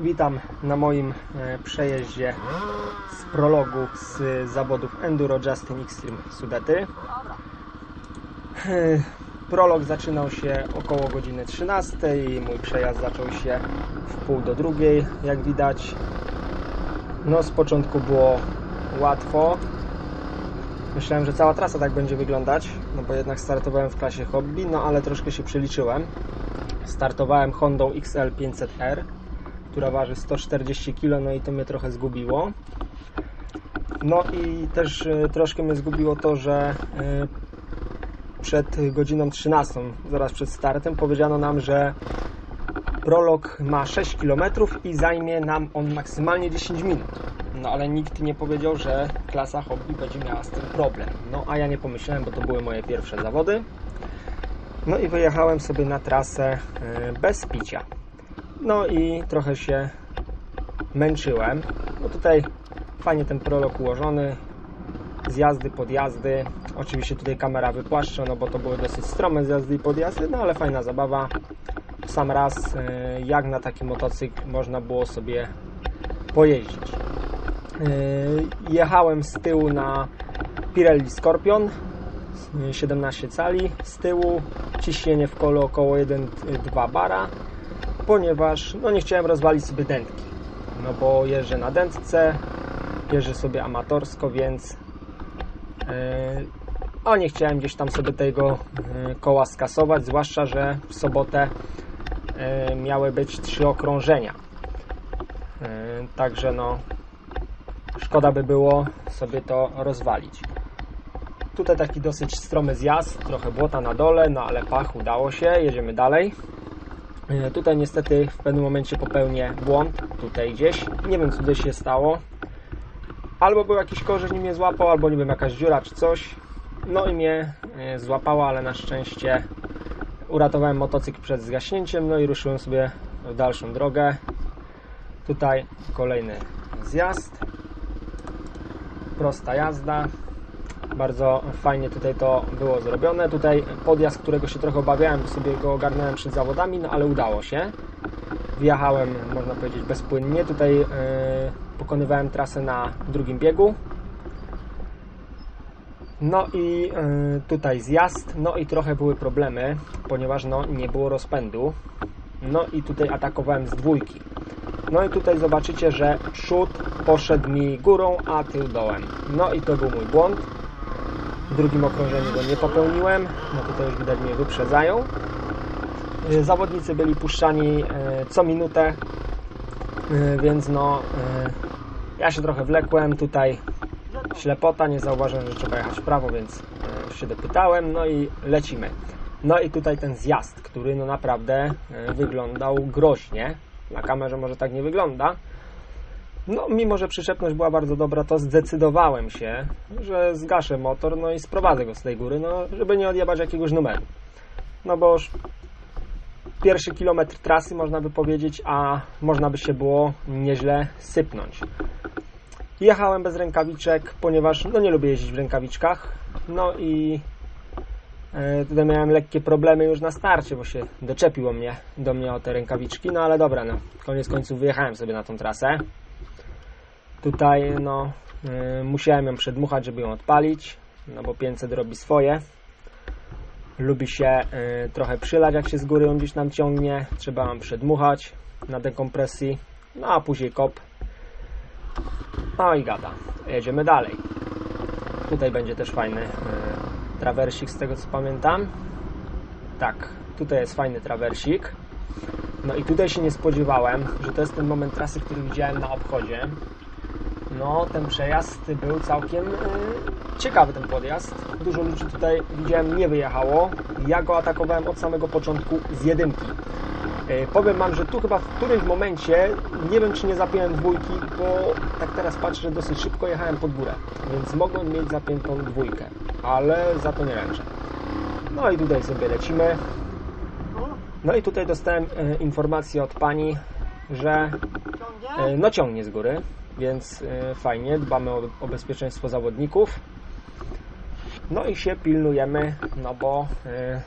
Witam na moim e, przejeździe z prologu z zawodów Enduro Justin Extreme Sudety. E, Prolog zaczynał się około godziny 13 i mój przejazd zaczął się w pół do drugiej, jak widać. No z początku było łatwo. Myślałem, że cała trasa tak będzie wyglądać, no bo jednak startowałem w klasie hobby, no ale troszkę się przeliczyłem. Startowałem Hondą XL 500R, która waży 140 kg, no i to mnie trochę zgubiło. No i też e, troszkę mnie zgubiło to, że e, przed godziną 13, zaraz przed startem, powiedziano nam, że prolog ma 6 km i zajmie nam on maksymalnie 10 minut. No ale nikt nie powiedział, że klasa hobby będzie miała z tym problem. No a ja nie pomyślałem, bo to były moje pierwsze zawody. No i wyjechałem sobie na trasę e, bez picia. No i trochę się męczyłem. No tutaj fajnie ten prolog ułożony. Zjazdy, podjazdy. Oczywiście tutaj kamera wypłaszcza, no bo to były dosyć strome zjazdy i podjazdy, no ale fajna zabawa. W sam raz, e, jak na taki motocykl można było sobie pojeździć. E, Jechałem z tyłu na Pirelli Scorpion 17 cali. Z tyłu ciśnienie w kole około 1-2 bara ponieważ no nie chciałem rozwalić sobie dętki no bo jeżdżę na dętce jeżdżę sobie amatorsko więc yy, a nie chciałem gdzieś tam sobie tego yy, koła skasować zwłaszcza, że w sobotę yy, miały być trzy okrążenia. Yy, także no szkoda by było sobie to rozwalić Tutaj taki dosyć stromy zjazd, trochę błota na dole, no ale pach, udało się, jedziemy dalej. E, Tutaj niestety w pewnym momencie popełnię błąd, tutaj gdzieś, nie wiem co tutaj się stało. Albo był jakiś korzeń i mnie złapał, albo nie wiem, jakaś dziura czy coś. No i mnie e, złapała, ale na szczęście uratowałem motocykl przed zgaśnięciem, no i ruszyłem sobie w dalszą drogę. Tutaj kolejny zjazd, prosta jazda, bardzo fajnie tutaj to było zrobione. Tutaj podjazd, którego się trochę obawiałem, sobie go ogarnąłem przed zawodami, no ale udało się. Wjechałem, można powiedzieć, bezpłynnie. Tutaj yy, pokonywałem trasę na drugim biegu. No i yy, tutaj zjazd, no i trochę były problemy, ponieważ no, nie było rozpędu. No i tutaj atakowałem z dwójki. No i tutaj zobaczycie, że przód poszedł mi górą, a tył dołem. No i to był mój błąd. W drugim okrążeniu go nie popełniłem. No tutaj już widać mnie wyprzedzają. Y, Zawodnicy byli puszczani e, co minutę, e, więc no ja się trochę wlekłem. Tutaj ślepota, nie zauważyłem, że trzeba jechać w prawo, więc się dopytałem. No i lecimy. No i tutaj ten zjazd, który no naprawdę wyglądał groźnie. Na kamerze może tak nie wygląda. No, mimo że przyczepność była bardzo dobra, to zdecydowałem się, że zgaszę motor, no i sprowadzę go z tej góry, no, żeby nie odjebać jakiegoś numeru. No bo już pierwszy kilometr trasy, można by powiedzieć, a można by się było nieźle sypnąć. Jechałem bez rękawiczek, ponieważ no, nie lubię jeździć w rękawiczkach. No i e, tutaj miałem lekkie problemy już na starcie, bo się doczepiło mnie, do mnie o te rękawiczki. No ale dobra, no, koniec końców wyjechałem sobie na tą trasę. Tutaj no, y, musiałem ją przedmuchać, żeby ją odpalić, no bo 500 robi swoje. Lubi się y, trochę przylać, jak się z góry ją gdzieś nam ciągnie. Trzeba ją przedmuchać na dekompresji, no a później kop. No i gada. Jedziemy dalej. Tutaj będzie też fajny y, trawersik z tego co pamiętam. Tak, tutaj jest fajny trawersik. No i tutaj się nie spodziewałem, że to jest ten moment trasy, który widziałem na obchodzie. No, ten przejazd był całkiem y, ciekawy, ten podjazd. Dużo ludzi tutaj widziałem nie wyjechało. Ja go atakowałem od samego początku z jedynki. Y, powiem Wam, że tu chyba w którymś momencie, nie wiem czy nie zapiąłem dwójki, bo tak teraz patrzę, że dosyć szybko jechałem pod górę, więc mogłem mieć zapiętą dwójkę, ale za to nie ręczę. No i tutaj sobie lecimy. No i tutaj dostałem y, informację od pani, że no ciągnie z góry, więc y, fajnie, dbamy o, o bezpieczeństwo zawodników. No i się pilnujemy, no bo y,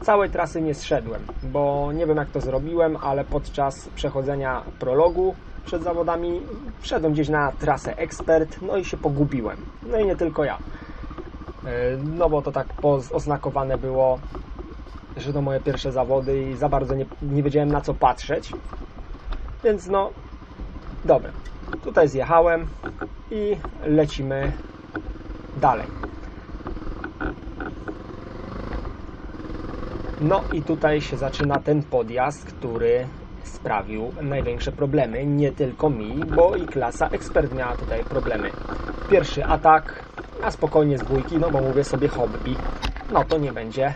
Całej trasy nie zszedłem, bo nie wiem jak to zrobiłem, ale podczas przechodzenia prologu przed zawodami wszedłem gdzieś na trasę ekspert, no i się pogubiłem. No i nie tylko ja. Yy, No bo to tak oznakowane było, że to moje pierwsze zawody i za bardzo nie, nie wiedziałem na co patrzeć. Więc no, dobra. Tutaj zjechałem i lecimy dalej. No i tutaj się zaczyna ten podjazd, który sprawił największe problemy, nie tylko mi, bo i klasa ekspert miała tutaj problemy. Pierwszy atak, a spokojnie z no bo mówię sobie hobby, no to nie będzie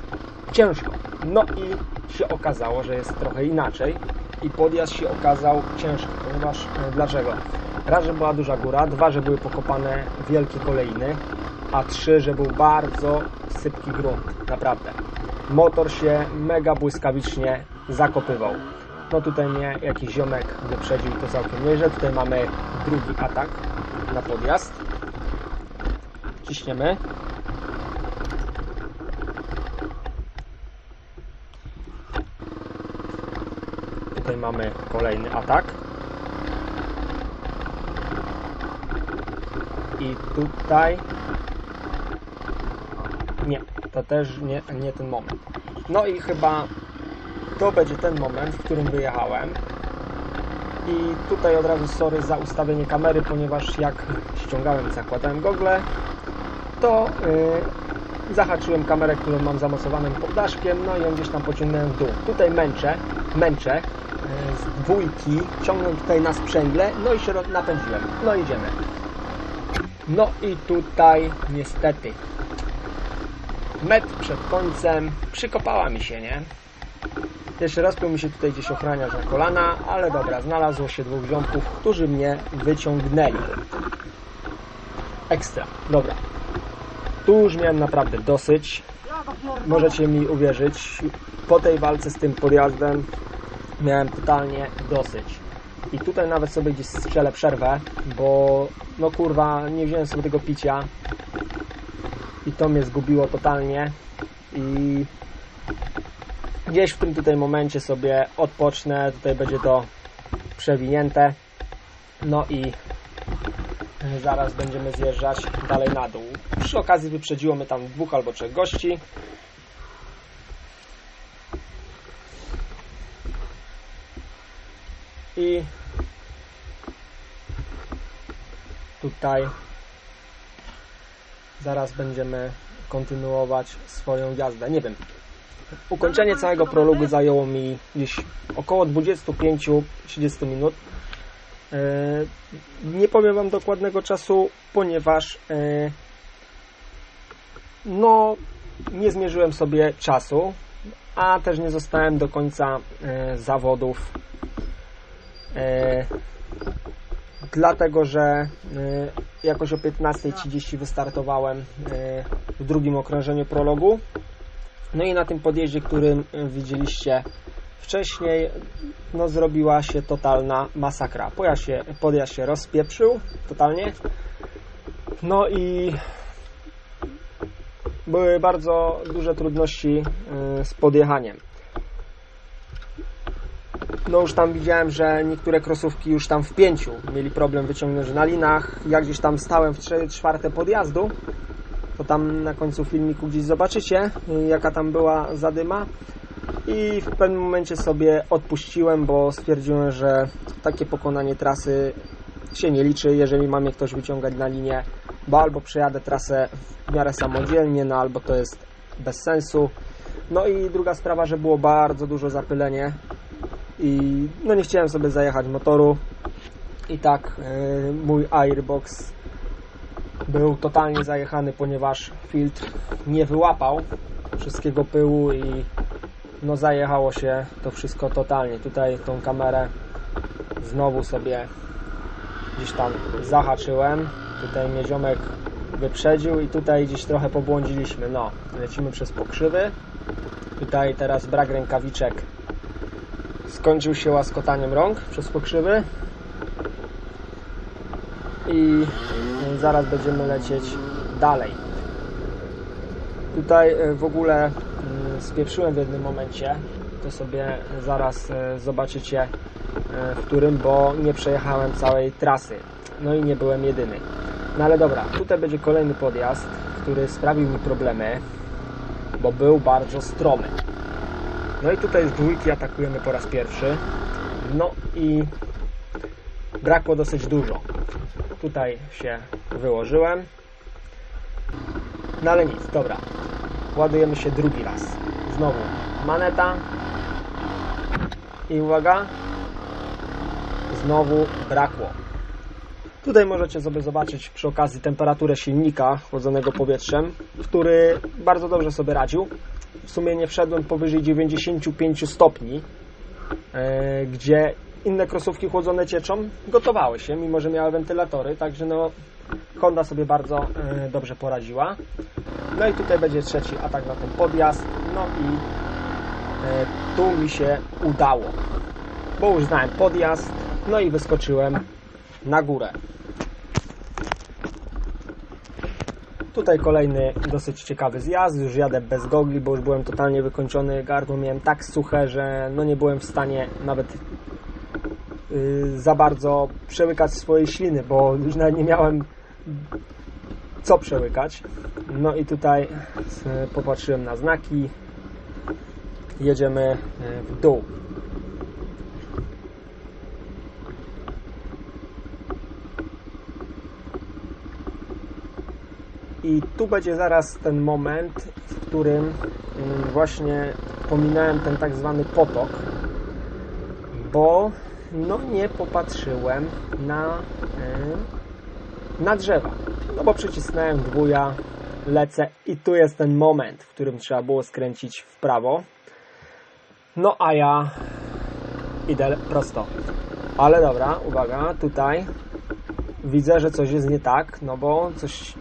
ciężko. No i się okazało, że jest trochę inaczej i podjazd się okazał ciężki, ponieważ e, dlaczego? Raz, że była duża góra, dwa, że były pokopane wielkie kolejny, a trzy, że był bardzo sypki grunt, naprawdę. Motor się mega błyskawicznie zakopywał. No tutaj mnie jakiś ziomek wyprzedził to całkiem nieźle. Tutaj mamy drugi atak na podjazd. Ciśniemy. Tutaj mamy kolejny atak. I tutaj nie, to też nie, nie ten moment. No i chyba to będzie ten moment, w którym wyjechałem. I tutaj od razu sorry za ustawienie kamery, ponieważ jak ściągałem i zakładałem gogle, to yy, zahaczyłem kamerę, którą mam zamocowanym pod daszkiem, no i ją gdzieś tam pociągnąłem w dół. Tutaj męczę, męczę z dwójki, ciągnę tutaj na sprzęgle, no i się napędziłem. No idziemy. No i tutaj niestety metr przed końcem przykopała mi się, nie? Jeszcze raz mi się tutaj gdzieś ochraniać na kolana, ale dobra, znalazło się dwóch ziomków, którzy mnie wyciągnęli. Ekstra, dobra. Tu już miałem naprawdę dosyć. Możecie mi uwierzyć, po tej walce z tym podjazdem miałem totalnie dosyć. I tutaj nawet sobie gdzieś strzelę przerwę, bo no kurwa, nie wziąłem sobie tego picia. I to mnie zgubiło totalnie. I gdzieś w tym tutaj momencie sobie odpocznę, tutaj będzie to przewinięte. No i zaraz będziemy zjeżdżać dalej na dół. Przy okazji wyprzedziło mnie tam dwóch albo trzech gości i tutaj zaraz będziemy kontynuować swoją jazdę. Nie wiem. Ukończenie całego prologu zajęło mi gdzieś około 25-30 minut. E, Nie powiem Wam dokładnego czasu, ponieważ e, no nie zmierzyłem sobie czasu, a też nie zostałem do końca e, zawodów. E, dlatego że y, jakoś o 15.30 wystartowałem y, w drugim okrążeniu prologu. No i na tym podjeździe, którym widzieliście wcześniej, no zrobiła się totalna masakra. Pojazd się, podjazd się rozpieprzył totalnie. No i były bardzo duże trudności z podjechaniem. No już tam widziałem, że niektóre krosówki już tam w pięciu mieli problem wyciągnąć na linach. Ja gdzieś tam stałem w 3 czwarte podjazdu, to tam na końcu filmiku gdzieś zobaczycie, jaka tam była zadyma. I w pewnym momencie sobie odpuściłem, bo stwierdziłem, że takie pokonanie trasy się nie liczy, jeżeli ma mnie ktoś wyciągać na linię, bo albo przejadę trasę w miarę samodzielnie, no albo to jest bez sensu. No i druga sprawa, że było bardzo dużo zapylenie i no nie chciałem sobie zajechać motoru i tak yy, mój airbox był totalnie zajechany, ponieważ filtr nie wyłapał wszystkiego pyłu i no zajechało się to wszystko totalnie. Tutaj tą kamerę znowu sobie gdzieś tam zahaczyłem. Tutaj mnie ziomek wyprzedził i tutaj gdzieś trochę pobłądziliśmy. No, lecimy przez pokrzywy. Tutaj teraz brak rękawiczek skończył się łaskotaniem rąk przez pokrzywy i zaraz będziemy lecieć dalej. Tutaj e, w ogóle mm, spieprzyłem w jednym momencie. To sobie zaraz e, zobaczycie e, w którym, bo nie przejechałem całej trasy. No i nie byłem jedyny. No ale dobra, tutaj będzie kolejny podjazd, który sprawił mi problemy, bo był bardzo stromy. No i tutaj z dwójki atakujemy po raz pierwszy. No i brakło dosyć dużo. Tutaj się wyłożyłem. No ale nic, dobra. Ładujemy się drugi raz. Znowu maneta. I uwaga. Znowu brakło. Tutaj możecie sobie zobaczyć przy okazji temperaturę silnika chłodzonego powietrzem, który bardzo dobrze sobie radził. W sumie nie wszedłem powyżej 95 stopni, e, gdzie inne krosówki chłodzone cieczą gotowały się, mimo że miały wentylatory, także no Honda sobie bardzo e, dobrze poradziła. No i tutaj będzie trzeci atak na ten podjazd. No i e, tu mi się udało, bo już znałem podjazd, no i wyskoczyłem na górę. Tutaj kolejny dosyć ciekawy zjazd, już jadę bez gogli, bo już byłem totalnie wykończony, gardło miałem tak suche, że no nie byłem w stanie nawet yy, za bardzo przełykać swojej śliny, bo już nawet nie miałem co przełykać. No i tutaj yy, popatrzyłem na znaki, jedziemy yy, w dół. I tu będzie zaraz ten moment, w którym mm, właśnie pominąłem ten tak zwany potok, bo no nie popatrzyłem na, y, na drzewa. No bo przycisnąłem dwuja, lecę i tu jest ten moment, w którym trzeba było skręcić w prawo. No a ja idę prosto. Ale dobra, uwaga, tutaj widzę, że coś jest nie tak, no bo coś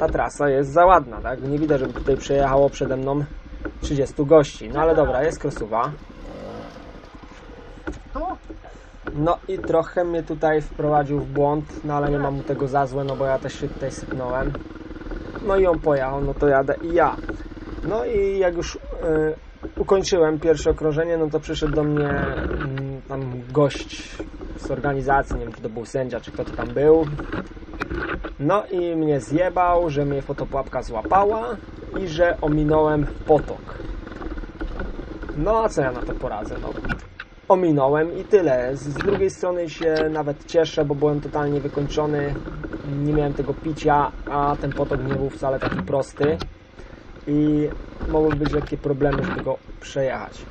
ta trasa jest za ładna, tak? Nie widać, żeby tutaj przejechało przede mną 30 gości. No ale dobra, jest krosuwa. No i trochę mnie tutaj wprowadził w błąd, no ale nie mam mu tego za złe, no bo ja też się tutaj sypnąłem. No i on pojechał, no to jadę i ja. No i jak już y, ukończyłem pierwsze okrążenie, no to przyszedł do mnie y, tam gość z organizacji, nie wiem czy to był sędzia, czy kto to tam był. No i mnie zjebał, że mnie fotopułapka złapała i że ominąłem potok. No a co ja na to poradzę? No, ominąłem i tyle. Z, z drugiej strony się nawet cieszę, bo byłem totalnie wykończony. Nie miałem tego picia, a ten potok nie był wcale taki prosty. I mogły być lekkie problemy, żeby go przejechać.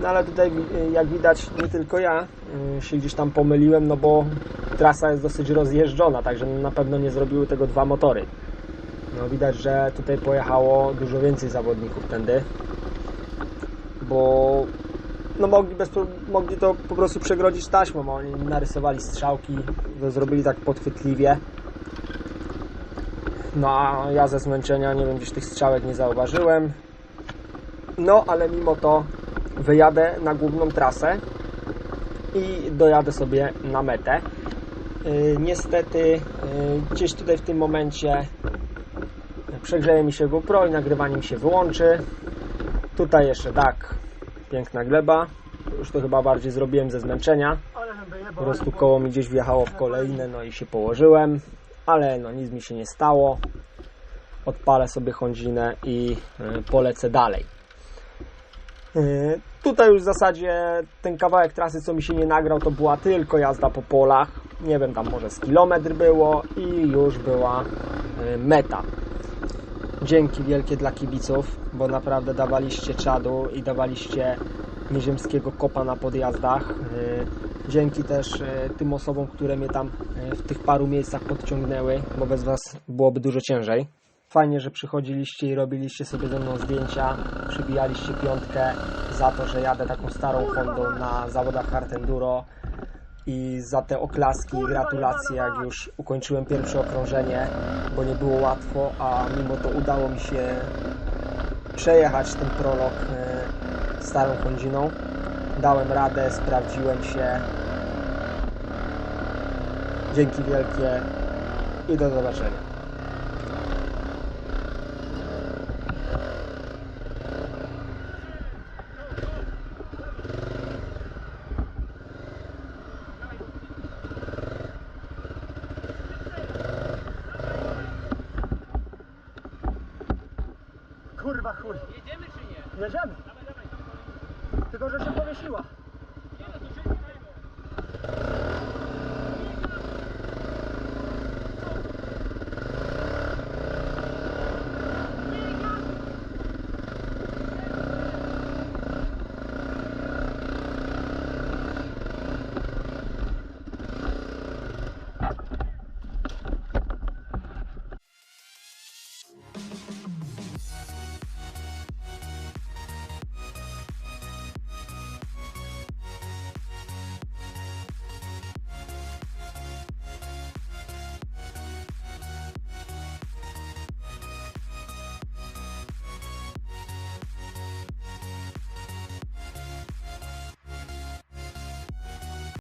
No ale tutaj jak widać nie tylko ja y, się gdzieś tam pomyliłem, no bo trasa jest dosyć rozjeżdżona, także na pewno nie zrobiły tego dwa motory. No widać, że tutaj pojechało dużo więcej zawodników tędy, bo no mogli, bez, mogli to po prostu przegrodzić taśmą, oni narysowali strzałki, to zrobili tak podchwytliwie. No a ja ze zmęczenia, nie wiem, gdzieś tych strzałek nie zauważyłem. No ale mimo to wyjadę na główną trasę i dojadę sobie na metę. Yy, niestety yy, gdzieś tutaj w tym momencie przegrzeje mi się GoPro i nagrywanie mi się wyłączy. Tutaj jeszcze tak, piękna gleba. Już to chyba bardziej zrobiłem ze zmęczenia. Po prostu koło mi gdzieś wjechało w kolejne, no i się położyłem. Ale no nic mi się nie stało. Odpalę sobie Hondzinę i yy, polecę dalej. Yy, tutaj już w zasadzie ten kawałek trasy, co mi się nie nagrał, to była tylko jazda po polach. Nie wiem, tam może z kilometr było i już była yy, meta. Dzięki wielkie dla kibiców, bo naprawdę dawaliście czadu i dawaliście nieziemskiego kopa na podjazdach. Yy, dzięki też tym osobom, które mnie tam w tych paru miejscach podciągnęły, bo bez Was byłoby dużo ciężej. Fajnie, że przychodziliście i robiliście sobie ze mną zdjęcia, przybijaliście piątkę za to, że jadę taką starą Hondą na zawodach Hard Enduro i za te oklaski i gratulacje, jak już ukończyłem pierwsze okrążenie, bo nie było łatwo, a mimo to udało mi się przejechać ten prolog starą Hondziną. Dałem radę, sprawdziłem się. Dzięki wielkie i do zobaczenia. Jedziemy czy nie? Jedziemy. Dawaj, dawaj. Tylko, że się powiesiła.